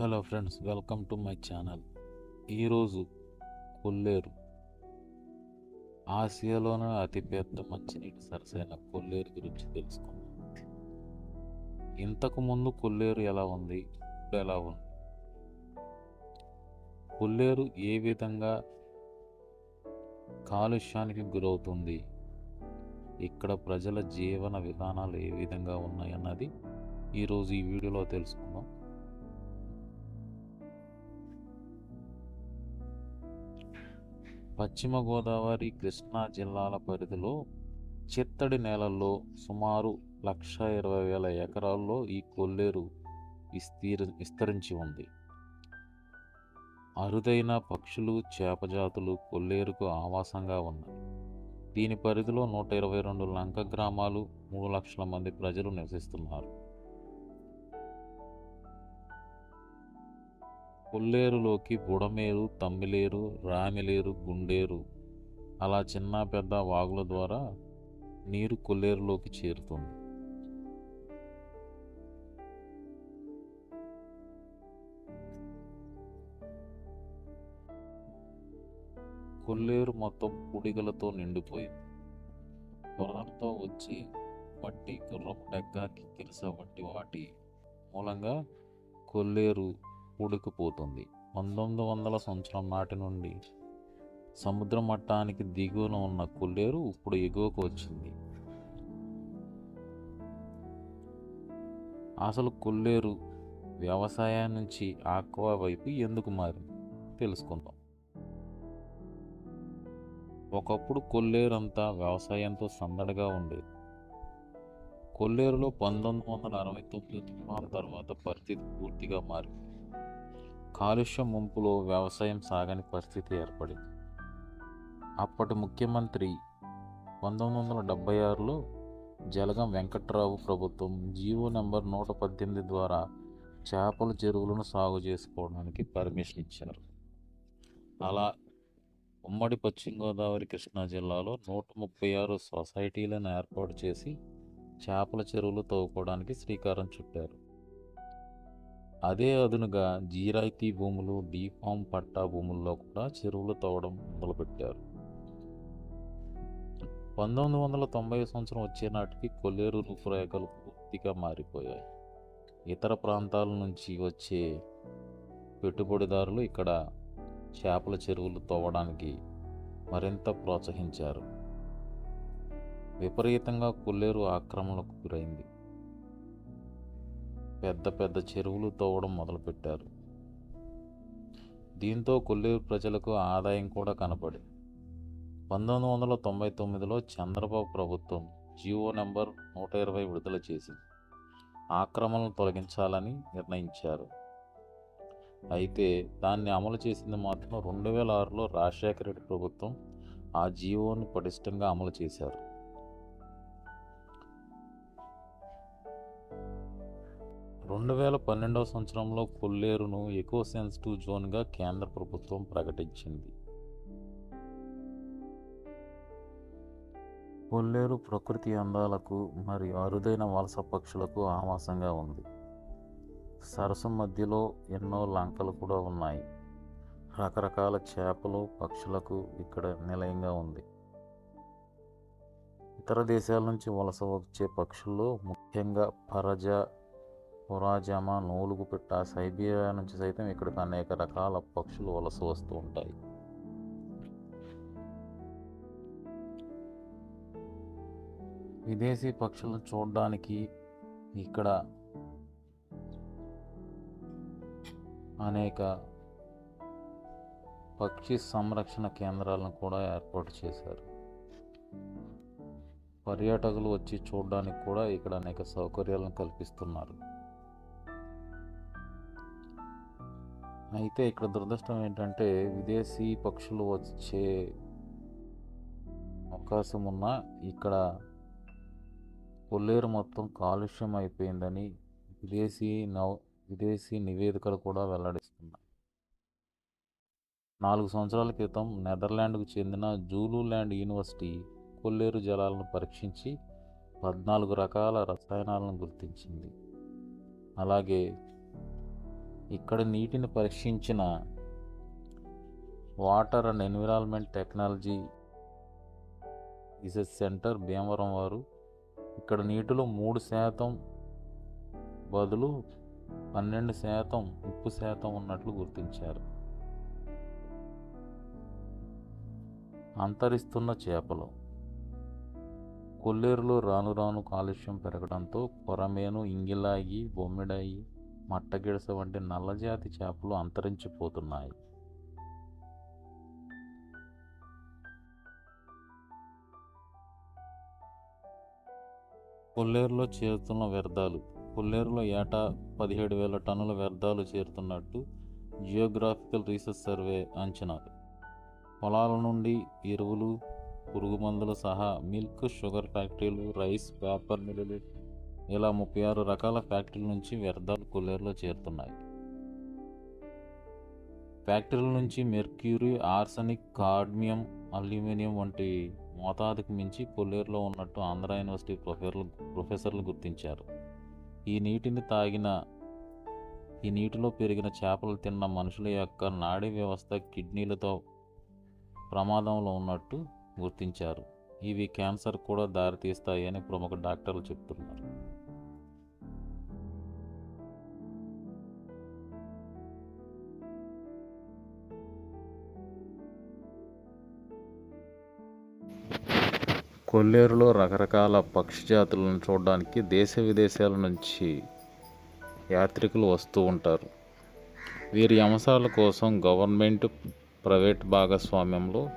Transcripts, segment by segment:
Hello friends welcome to my channel. ఈరోజు కొల్లేరు. ఆసియాలోనే అతిపెద్ద మంచినీటి సరసైన కొల్లేరు గురించి తెలుసుకుందాం. ఇంతకు ముందు కొల్లేరు ఎలా ఉంది? ఇప్పుడు ఎలా ఉంది? కొల్లేరు ఏ విధంగా కాలుష్యానికి గురవుతుంది? ఇక్కడ ప్రజల జీవన విధానాలు ఏ విధంగా ఉన్నాయన్నది ఈరోజు ఈ వీడియోలో తెలుసుకుందాం. పశ్చిమ గోదావరి కృష్ణా జిల్లాల పరిధిలో చిత్తడి నేలల్లో సుమారు లక్ష ఇరవై వేల ఎకరాల్లో ఈ కొల్లేరు విస్తీర్ విస్తరించి ఉంది. అరుదైన పక్షులు చేపజాతులు కొల్లేరుకు ఆవాసంగా ఉన్నాయి. దీని పరిధిలో నూట ఇరవై రెండు లంక గ్రామాలు మూడు లక్షల మంది ప్రజలు నివసిస్తున్నారు. కొల్లేరులోకి బుడమేరు తమ్మిలేరు రామిలేరు గుండేరు అలా చిన్న పెద్ద వాగుల ద్వారా నీరు కొల్లేరులోకి చేరుతుంది. కొల్లేరు మొత్తం పుడిగలతో నిండిపోయింది. పొలాలతో వచ్చి మట్టి గుర్రం డెక్క కిక్కిరిస వంటి వాటి మూలంగా కొల్లేరు ఉడికిపోతుంది. పంతొమ్మిది వందల సంవత్సరం నాటి నుండి సముద్ర మట్టానికి దిగువన ఉన్న కొల్లేరు ఇప్పుడు ఎగువకు వచ్చింది. అసలు కొల్లేరు వ్యవసాయం నుంచి ఆక్వా వైపు ఎందుకు మారింది? తెలుసుకుందాం. ఒకప్పుడు కొల్లేరంతా వ్యవసాయంతో సందడిగా ఉండేది. కొల్లేరులో పంతొమ్మిది వందల అరవై తొమ్మిది తుఫాను తర్వాత పరిస్థితి పూర్తిగా మారింది. కాలుష్య ముంపులో వ్యవసాయం సాగని పరిస్థితి ఏర్పడింది. అప్పటి ముఖ్యమంత్రి పంతొమ్మిది వందల డెబ్బై ఆరులో జలగం వెంకట్రావు ప్రభుత్వం జీవో నెంబర్ నూట పద్దెనిమిది ద్వారా చేపల చెరువులను సాగు చేసుకోవడానికి పర్మిషన్ ఇచ్చారు. అలా ఉమ్మడి పశ్చిమ గోదావరి కృష్ణా జిల్లాలో నూట ముప్పై ఆరు సొసైటీలను ఏర్పాటు చేసి చేపల చెరువులు తవ్వుకోవడానికి శ్రీకారం చుట్టారు. అదే అదునుగా జీరాయితీ భూములు డీఫామ్ పట్టా భూముల్లో కూడా చెరువులు తవ్వడం మొదలుపెట్టారు. పంతొమ్మిది వందల తొంభై సంవత్సరం వచ్చే నాటికి కొల్లేరు రూపురేఖలు పూర్తిగా మారిపోయాయి. ఇతర ప్రాంతాల నుంచి వచ్చే పెట్టుబడిదారులు ఇక్కడ చేపల చెరువులు తవ్వడానికి మరింత ప్రోత్సహించారు. విపరీతంగా కొల్లేరు ఆక్రమణకు గురైంది. పెద్ద పెద్ద చెరువులు తవ్వడం మొదలుపెట్టారు. దీంతో కొల్లేరు ప్రజలకు ఆదాయం కూడా కనపడి పంతొమ్మిది వందల తొంభై తొమ్మిదిలో చంద్రబాబు ప్రభుత్వం జియో నెంబర్ నూట ఇరవై విడుదల చేసింది. ఆక్రమణలు తొలగించాలని నిర్ణయించారు. అయితే దాన్ని అమలు చేసింది మాత్రం రెండు వేల ఆరులో రాజశేఖర రెడ్డి ప్రభుత్వం ఆ జియోని పటిష్టంగా అమలు చేశారు. రెండు వేల పన్నెండవ సంవత్సరంలో కొల్లేరును ఎకో సెన్సిటివ్ జోన్గా కేంద్ర ప్రభుత్వం ప్రకటించింది. కొల్లేరు ప్రకృతి అందాలకు మరియు అరుదైన వలస పక్షులకు ఆవాసంగా ఉంది. సరస్సు మధ్యలో ఎన్నో లంకలు కూడా ఉన్నాయి. రకరకాల చేపలు పక్షులకు ఇక్కడ నిలయంగా ఉంది. ఇతర దేశాల నుంచి వలస వచ్చే పక్షుల్లో ముఖ్యంగా పరజ పురాజమ నూలుగు పిట్ట సైబీరియా నుంచి సైతం ఇక్కడికి అనేక రకాల పక్షులు వలస వస్తూ ఉంటాయి. విదేశీ పక్షులను చూడడానికి ఇక్కడ అనేక పక్షి సంరక్షణ కేంద్రాలను కూడా ఏర్పాటు చేశారు. పర్యాటకులు వచ్చి చూడడానికి కూడా ఇక్కడ అనేక సౌకర్యాలను కల్పిస్తున్నారు. అయితే ఇక్కడ దురదృష్టం ఏంటంటే విదేశీ పక్షులు వచ్చే అవకాశం ఉన్న ఇక్కడ కొల్లేరు మొత్తం కాలుష్యం అయిపోయిందని విదేశీ నౌ విదేశీ నివేదికలు కూడా వెల్లడిస్తున్నాయి. నాలుగు సంవత్సరాల క్రితం నెదర్లాండ్కు చెందిన జూలూల్యాండ్ యూనివర్సిటీ కొల్లేరు జలాలను పరీక్షించి పద్నాలుగు రకాల రసాయనాలను గుర్తించింది. అలాగే ఇక్కడ నీటిని పరీక్షించిన water and environment technology research centre Bhimavaram వారు. ఇక్కడ నీటిలో మూడు శాతం బదులు పన్నెండు శాతం ఉప్పు శాతం ఉన్నట్లు గుర్తించారు. అంతరిస్తున్న చేపలు. కొల్లేరులో రాను రాను కాలుష్యం పెరగడంతో కొరమేను ఇంగిలాగి బొమ్మిడాయి మట్టగిడస వంటి నల్లజాతి చేపలు అంతరించిపోతున్నాయి. కొల్లేరులో చేరుతున్న వ్యర్థాలు కొల్లేరులో ఏటా పదిహేడు వేల టన్నుల వ్యర్థాలు చేరుతున్నట్టు జియోగ్రాఫికల్ రీసెర్చ్ సర్వే అంచనాలు పొలాల నుండి ఎరువులు పురుగు మందులు సహా మిల్క్ షుగర్ ఫ్యాక్టరీలు రైస్ పేపర్ మిల్లులు ఇలా ముప్పై ఆరు రకాల ఫ్యాక్టరీల నుంచి వ్యర్థాలు కొల్లేరులో చేరుతున్నాయి. ఫ్యాక్టరీల నుంచి మెర్క్యూరీ ఆర్సనిక్ కాడ్మియం అల్యూమినియం వంటి మోతాదుకు మించి కొల్లేరులో ఉన్నట్టు ఆంధ్ర యూనివర్సిటీ ప్రొఫెసర్లు ప్రొఫెసర్లు గుర్తించారు. ఈ నీటిని తాగిన ఈ నీటిలో పెరిగిన చేపలు తిన్న మనుషుల యొక్క నాడీ వ్యవస్థ కిడ్నీలతో ప్రమాదంలో ఉన్నట్టు గుర్తించారు. ఇవి క్యాన్సర్ కూడా దారితీస్తాయని ప్రముఖ డాక్టర్లు చెప్తున్నారు. కొల్లేరులో రకరకాల పక్షి జాతులను చూడడానికి దేశ విదేశాల నుంచి యాత్రికులు వస్తూ ఉంటారు. వీరి అంశాల కోసం గవర్నమెంట్ ప్రైవేట్ భాగస్వామ్యంలో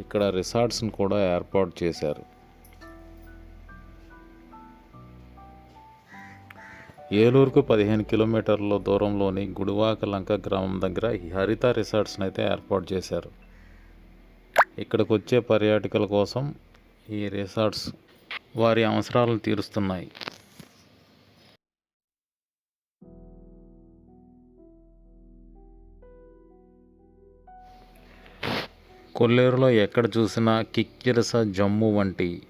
ఇక్కడ రిసార్ట్స్ని కూడా ఏర్పాటు చేశారు. ఏలూరుకు పదిహేను కిలోమీటర్ల దూరంలోని గుడివాక లంక గ్రామం దగ్గర ఈ హరిత రిసార్ట్స్ని అయితే ఏర్పాటు చేశారు. ఇక్కడికి వచ్చే పర్యాటకుల కోసం ఈ రిసార్ట్స్ వారి అవసరాలను తీరుస్తున్నాయి. కొల్లేరులో ఎక్కడ చూసినా కిక్కిరస జమ్ము వంటి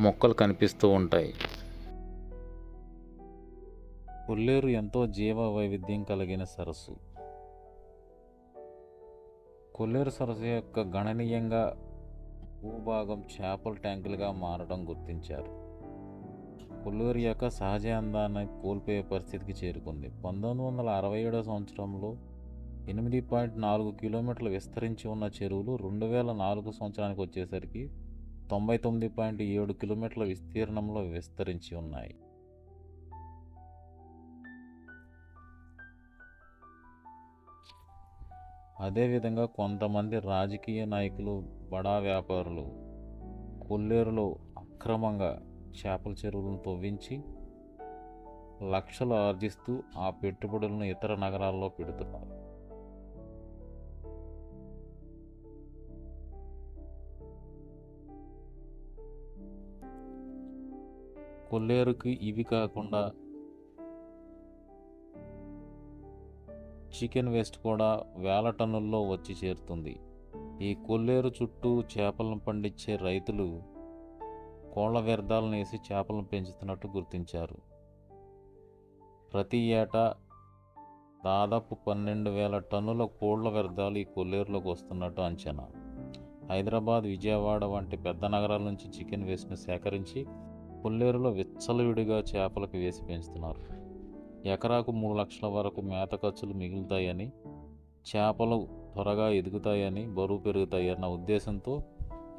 మొక్కలు కనిపిస్తూ ఉంటాయి. కొల్లేరు ఎంతో జీవ వైవిధ్యం కలిగిన సరస్సు. కొల్లేరు సరస్సు యొక్క గణనీయంగా భూభాగం చేపల ట్యాంకులుగా మారడం గుర్తించారు. కొల్లూరు యొక్క సహజ అందాన్ని కోల్పోయే పరిస్థితికి చేరుకుంది. పంతొమ్మిది వందల అరవై ఏడో సంవత్సరంలో ఎనిమిది పాయింట్ నాలుగు కిలోమీటర్లు విస్తరించి ఉన్న చెరువులు రెండు వేల నాలుగు సంవత్సరానికి వచ్చేసరికి తొంభై తొమ్మిది పాయింట్ ఏడు కిలోమీటర్ల విస్తీర్ణంలో విస్తరించి ఉన్నాయి. అదేవిధంగా కొంతమంది రాజకీయ నాయకులు బడా వ్యాపారులు కొల్లేరులో అక్రమంగా చేపల చెరువులను తవ్వించి లక్షలు ఆర్జిస్తూ ఆ పెట్టుబడులను ఇతర నగరాల్లో పెడుతున్నారు. కొల్లేరుకి ఇవి కాకుండా చికెన్ వేస్ట్ కూడా వేల టన్నుల్లో వచ్చి చేరుతుంది. ఈ కొల్లేరు చుట్టూ చేపలను పండించే రైతులు కోళ్ళ వ్యర్థాలను వేసి చేపలను పెంచుతున్నట్టు గుర్తించారు. ప్రతి ఏటా దాదాపు పన్నెండు వేల టన్నుల కోళ్ళ వ్యర్థాలు ఈ కొల్లేరులోకి వస్తున్నట్టు అంచనా. హైదరాబాద్ విజయవాడ వంటి పెద్ద నగరాల నుంచి చికెన్ వేస్ట్ను సేకరించి కొల్లేరులో విచ్చలవిడిగా చేపలకు వేసి పెంచుతున్నారు. ఎకరాకు మూడు లక్షల వరకు మేత ఖర్చులు మిగులుతాయని చేపలు త్వరగా ఎదుగుతాయని బరువు పెరుగుతాయి అన్న ఉద్దేశంతో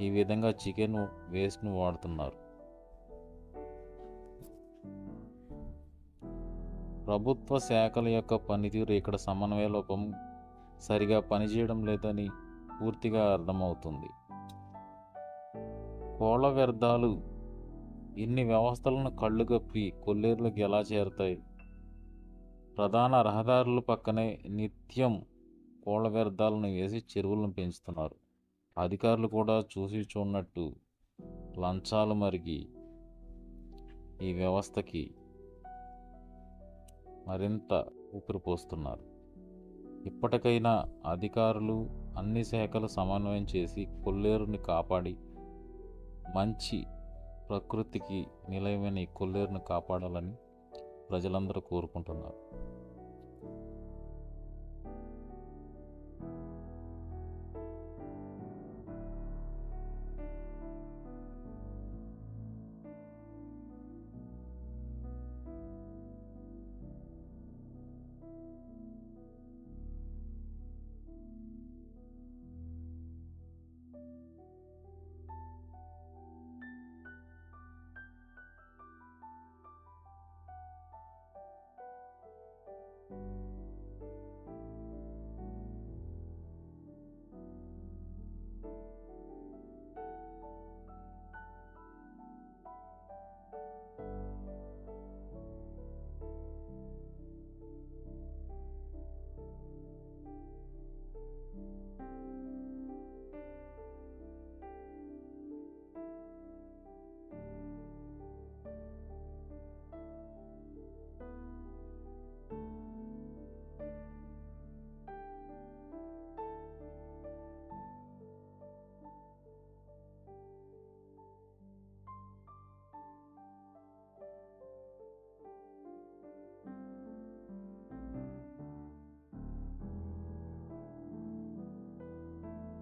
ఈ విధంగా చికెన్ వేస్ట్ను వాడుతున్నారు. ప్రభుత్వ శాఖల యొక్క పనితీరు ఇక్కడ సమన్వయ లోపం సరిగా పనిచేయడం లేదని పూర్తిగా అర్థమవుతుంది. కోళ్ళ వ్యర్థాలు ఇన్ని వ్యవస్థలను కళ్ళు కప్పి కొల్లేరులకు ఎలా చేరుతాయి? ప్రధాన రహదారుల పక్కనే నిత్యం కోళ్ళ వ్యర్థాలను వేసి చెరువులను పెంచుతున్నారు. అధికారులు కూడా చూసి చూడనట్టు లంచాలు మరిగి ఈ వ్యవస్థకి మరింత ఊపిరిపోస్తున్నారు ఇప్పటికైనా అధికారులు అన్ని శాఖలు సమన్వయం చేసి కొల్లేరుని కాపాడి మంచి ప్రకృతికి నిలయమైన ఈ కొల్లేరుని కాపాడాలని ప్రజలందరూ కోరుకుంటున్నారు.